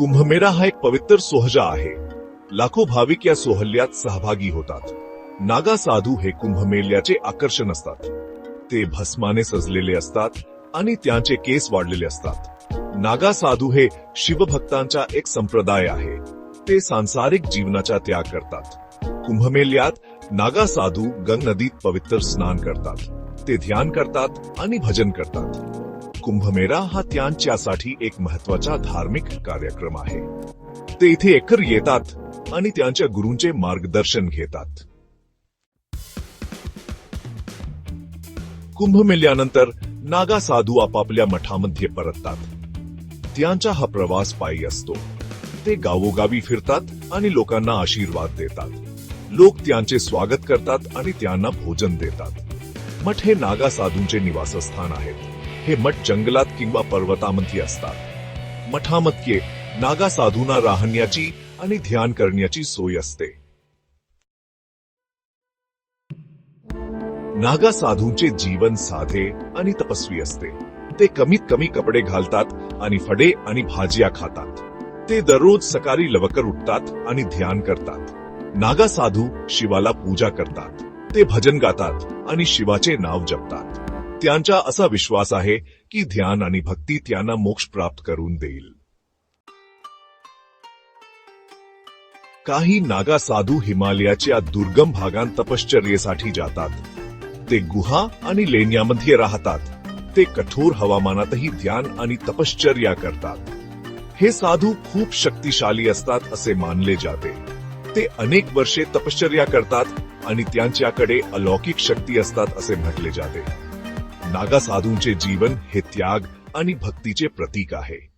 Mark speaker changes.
Speaker 1: कुंभमेळा हा एक पवित्र सोहजा आहे. लाखो भाविक या सोहल्यात सहभागी होतात. नागा साधू हे कुंभमेल्याचे आकर्षण असतात. ते भस्माने सजलेले असतात आणि त्यांचे केस वाढलेले असतात. नागा साधू हे शिवभक्तांचा एक संप्रदाय आहे. ते सांसारिक जीवनाचा त्याग करतात. कुंभमेल्यात नागा साधू गंग नदीत पवित्र स्नान करतात. ते ध्यान करतात आणि भजन करतात. कुंभमेळा हा त्यांच्यासाठी एक महत्त्वाचा धार्मिक कार्यक्रम आहे. ते इथे एकर येतात आणि त्यांच्या गुरूंचे मार्गदर्शन घेतात. कुंभमेल्यानंतर नागा साधू आपापल्या मठामध्ये परततात. त्यांचा हा प्रवास पायी असतो. ते गावोगावी फिरतात आणि लोकांना आशीर्वाद देतात. लोक त्यांचे स्वागत करतात आणि त्यांना भोजन देतात. मठ हे नागा साधूंचे निवासस्थान आहेत. हे मठ जंगलात किंवा पर्वतामध्ये असतात. मठामध्ये नागा साधूंना राहण्याची आणि ध्यान करण्याची सोय असते. नागा साधूंचे जीवन साधे आणि तपस्वी असते. ते कमीत कमी कपडे घालतात आणि फडे आणि भाज्या खातात. ते दररोज सकाळी लवकर उठतात आणि ध्यान करतात. नागा साधू शिवाला पूजा करतात. ते भजन गातात आणि शिवाचे नाव जपतात. त्यांचा असा विश्वास आहे की ध्यान आणि भक्ती त्यांना मोक्ष प्राप्त करून देईल. काही नागा साधू हिमालयाच्या दुर्गम भागांत तपश्चर्येसाठी जातात. ते गुहा आणि लेण्यामध्ये राहतात. ते कठोर हवामानातही ध्यान आणि तपश्चर्या करतात. हे साधू खूप शक्तिशाली असतात असे मानले जाते. ते अनेक वर्षे तपश्चर्या करतात आणि त्यांच्याकडे अलौकिक शक्ती असतात असे म्हटले जाते. नागा साधूंचे जीवन हे त्याग आणि भक्तीचे प्रतीक आहे.